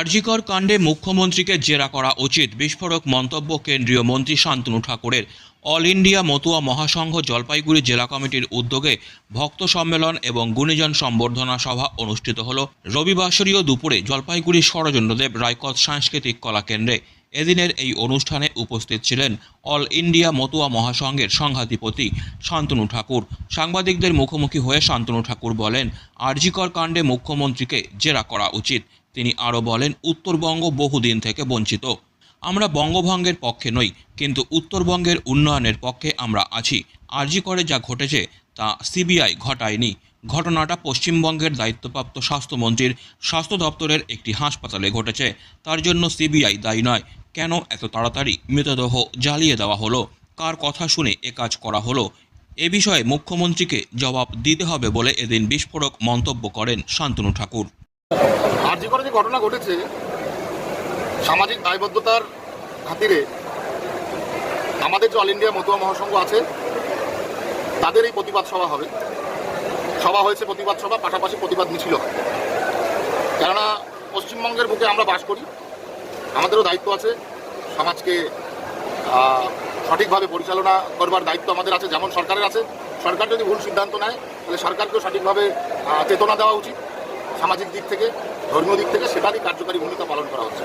আরজিকর কাণ্ডে মুখ্যমন্ত্রীকে জেরা করা উচিত, বিস্ফোরক মন্তব্য কেন্দ্রীয় মন্ত্রী শান্তনু ঠাকুরের। অল ইন্ডিয়া মতুয়া মহাসংঘ জলপাইগুড়ি জেলা কমিটির উদ্যোগে ভক্ত সম্মেলন এবং গুণীজন সম্বর্ধনা সভা অনুষ্ঠিত হল। রবিবাসরীয় দুপুরে জলপাইগুড়ি ষড়যন্ত্রদেব রায়কত সাংস্কৃতিক কলা কেন্দ্রে এদিনের এই অনুষ্ঠানে উপস্থিত ছিলেন অল ইন্ডিয়া মতুয়া মহাসংঘের সংঘাধিপতি শান্তনু ঠাকুর। সাংবাদিকদের মুখোমুখি হয়ে শান্তনু ঠাকুর বলেন, আরজিকর কাণ্ডে মুখ্যমন্ত্রীকে জেরা করা উচিত তিনি আরও বলেন, উত্তরবঙ্গ বহুদিন থেকে বঞ্চিত। আমরা বঙ্গভঙ্গের পক্ষে নই, কিন্তু উত্তরবঙ্গের উন্নয়নের পক্ষে আমরা আছি। আরজি করে যা ঘটেছে, তা সিবিআই ঘটায়নি। ঘটনাটা পশ্চিমবঙ্গের দায়িত্বপ্রাপ্ত স্বাস্থ্যমন্ত্রীর স্বাস্থ্য দপ্তরের একটি হাসপাতালে ঘটেছে। তার জন্য সিবিআই দায়ী নয়। কেন এত তাড়াতাড়ি মৃতদেহ জ্বালিয়ে দেওয়া হলো? কার কথা শুনে এ কাজ করা হলো? এ বিষয়ে মুখ্যমন্ত্রীকে জবাব দিতে হবে বলে এদিন বিস্ফোরক মন্তব্য করেন শান্তনু ঠাকুর। আরজি করে যে ঘটনা ঘটেছে, সামাজিক দায়বদ্ধতার খাতিরে আমাদের যে অল ইন্ডিয়া মতুয়া মহাসংঘ আছে, তাদের এই প্রতিবাদ সভা হবে। সভা হয়েছে প্রতিবাদ সভা, পাশাপাশি প্রতিবাদ মিছিল কেননা, পশ্চিমবঙ্গের বুকে আমরা বাস করি, আমাদেরও দায়িত্ব আছে, সমাজকে সঠিকভাবে পরিচালনা করবার দায়িত্ব আমাদের আছে, যেমন সরকারের আছে। সরকার যদি ভুল সিদ্ধান্ত নেয়, তাহলে সরকারকেও সঠিকভাবে চেতনা দেওয়া উচিত। সামাজিক দিক থেকে, ধর্মীয় দিক থেকে সেটারই কার্যকারী ভূমিকা পালন করা হচ্ছে।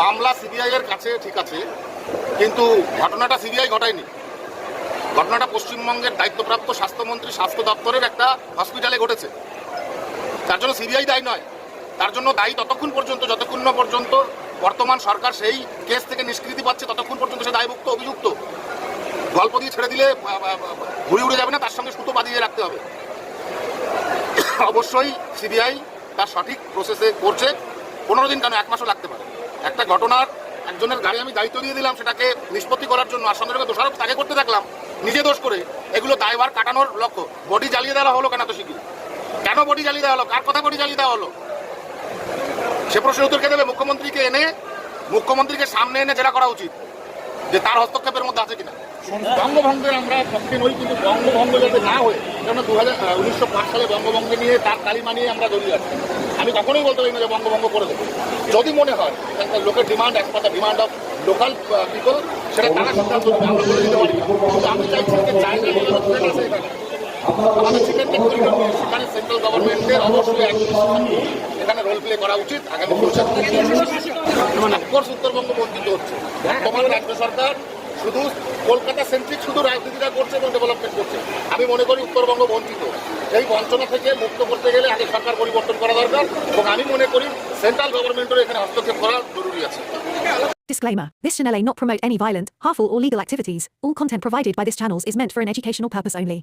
মামলা সিবিআই এর কাছে ঠিক আছে, কিন্তু ঘটনাটা সিবিআই ঘটায়নি। ঘটনাটা পশ্চিমবঙ্গের দায়িত্বপ্রাপ্ত স্বাস্থ্যমন্ত্রী, স্বাস্থ্য দপ্তরের একটা হসপিটালে ঘটেছে। তার জন্য সিবিআই দায়ী নয়। তার জন্য দায়ী ততক্ষণ পর্যন্ত, যতক্ষণ না পর্যন্ত বর্তমান সরকার সেই কেস থেকে নিষ্কৃতি পাচ্ছে, ততক্ষণ পর্যন্ত সে দায়ভুক্ত অভিযুক্ত। গল্প দিয়ে ছেড়ে দিলে ঘুরে উড়ে যাবে না, তার সঙ্গে সুতো বাঁধিয়ে রাখতে হবে। অবশ্যই সিবিআই তার সঠিক প্রসেসে করছে। পনেরো দিন কেন? এক মাসও লাগতে পারে। একটা ঘটনার একজনের গাড়ি আমি দায়িত্ব দিয়ে দিলাম, সেটাকে নিষ্পত্তি করার জন্য। সঙ্গে দোষারোপ তাকে করতে থাকলাম। নিজে দোষ করে এগুলো দায়ভার কাটানোর লক্ষ্য। বডি জ্বালিয়ে দেওয়া হলো কেন তো শিখি কেন বডি জ্বালিয়ে দেওয়া হলো? কার কথা বডি জ্বালিয়ে দেওয়া হলো? সে প্রশ্নের উত্তর কে দেবে? মুখ্যমন্ত্রীকে এনে, মুখ্যমন্ত্রীকে সামনে এনে জেরা করা উচিত। যে তার হস্তক্ষেপের মধ্যে আছে কিনা? বঙ্গভঙ্গের আমরা পক্ষে নই কিন্তু বঙ্গভঙ্গ যাতে না হয়ে কেন দু হাজার উনিশশো সালে বঙ্গভঙ্গ নিয়ে তার কালিমা নিয়ে আমরা জড়িয়ে আছি। আমি কখনোই বলতে পারি না যে বঙ্গভঙ্গ করে দেবো। যদি মনে হয় এখানকার লোকের demand per the demand of local people সেটা তারা সিদ্ধান্ত আমরা বলে দিতে পারি। কিন্তু আমি চাইছি যে চাইনা আমাদের সেখানে সেন্ট্রাল গভর্নমেন্টের অবশ্যই একজন এখানে রোল প্লে করা উচিত। আগামী অফকোর্স উত্তরবঙ্গ বঞ্চিত হচ্ছে। বর্তমান রাজ্য সরকার শুধু কলকাতা সেন্ট্রিক শুধু রাজনীতিটা করছে এবং ডেভেলপমেন্ট করছে। আমি মনে করি উত্তরবঙ্গ বঞ্চিত। এই বঞ্চনা থেকে মুক্ত করতে গেলে আগে সরকার পরিবর্তন করা দরকার এবং আমি মনে করি সেন্ট্রাল গভর্নমেন্টের এখানে হস্তক্ষেপ করা জরুরি আছে। Disclaimer This channel may not promote any violent, harmful, or legal activities. All content provided by this channel is meant for an educational purpose only.